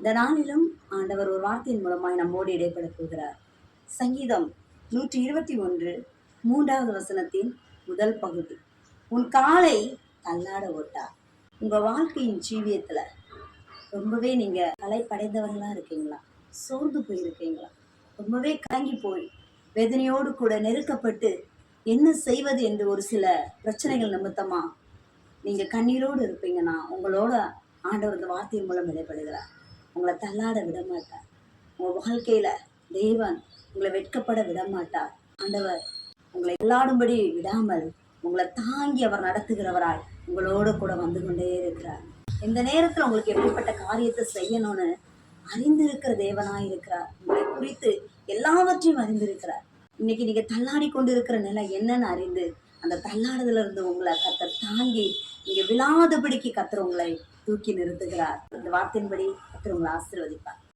இந்த நாளிலும் ஆண்டவர் ஒரு வார்த்தையின் மூலமாய் நம்மோடு இடைப்பட போகிறார். சங்கீதம் நூற்றி இருபத்தி ஒன்று மூன்றாவது வசனத்தின் முதல் பகுதி. உன் காலை தள்ளாட ஓட்டார். உங்க வாழ்க்கையின் ஜீவியத்துல ரொம்பவே நீங்க கலைப்படைந்தவர்களா இருக்கீங்களா? சோர்ந்து போயிருக்கீங்களா? ரொம்பவே கலங்கி போய் வேதனையோடு கூட நெருக்கப்பட்டு என்ன செய்வது என்று ஒரு சில பிரச்சனைகள் நிமித்தமா நீங்க கண்ணீரோடு இருப்பீங்கன்னா உங்களோட ஆண்டவர் இந்த வார்த்தையின் மூலம் இடைப்படுகிறார். உங்களை தள்ளாட விட மாட்டார் உங்க வாழ்க்கையில தேவன் உங்களை வெட்கப்பட விட மாட்டார் ஆண்டவர் உங்களை எல்லாடும்படி விடாமல் உங்களை தாங்கி அவர் நடத்துகிறவராய் உங்களோட கூட வந்து கொண்டே இருக்கிறார். இந்த நேரத்தில் உங்களுக்கு எப்படிப்பட்ட காரியத்தை செய்யணும்னு அறிந்திருக்கிற தேவனாய் இருக்கிறார். உங்களை குறித்து எல்லாவற்றையும் அறிந்திருக்கிறார். இன்னைக்கு நீங்க தள்ளாடி கொண்டு இருக்கிற நிலை என்னன்னு அறிந்து அந்த தள்ளாடுதல இருந்து உங்களை கத்தர் தாங்கி நீங்க விழாதபடிக்கு கத்தர் உங்களை தூக்கி நிறுத்துகிறார். இந்த வார்த்தையின்படி கத்தர் உங்களை ஆசீர்வதிப்பார்.